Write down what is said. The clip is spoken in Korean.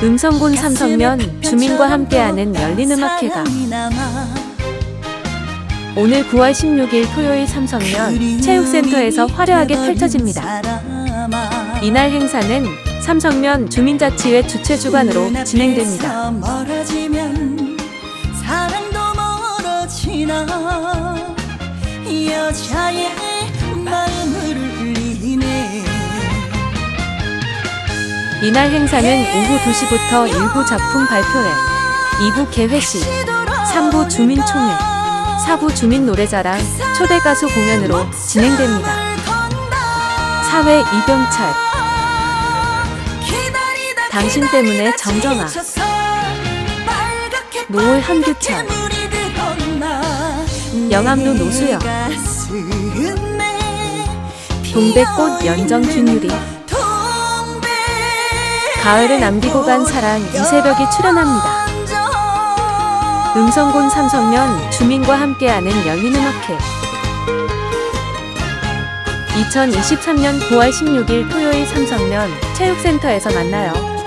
음성군 삼성면 주민과 함께하는 열린 음악회가 오늘 9월 16일 토요일 삼성면 체육센터에서 화려하게 펼쳐집니다. 이날 행사는 삼성면 주민자치회 주최 주관으로 진행됩니다. 사랑도 멀어지나 여자의 이날 행사는 오후 2시부터 일부 작품 발표회, 2부 개회식, 3부 주민총회, 4부 주민 노래자랑, 초대 가수 공연으로 진행됩니다. 사회 이병철, 당신 때문에 정정아, 노을 한규찬, 영암로 노수영, 동백꽃 연정 균유리, 가을을 남기고 간 사랑 이세벽이 출연합니다. 음성군 삼성면 주민과 함께하는 열린음악회 2023년 9월 16일 토요일 삼성면 체육센터에서 만나요.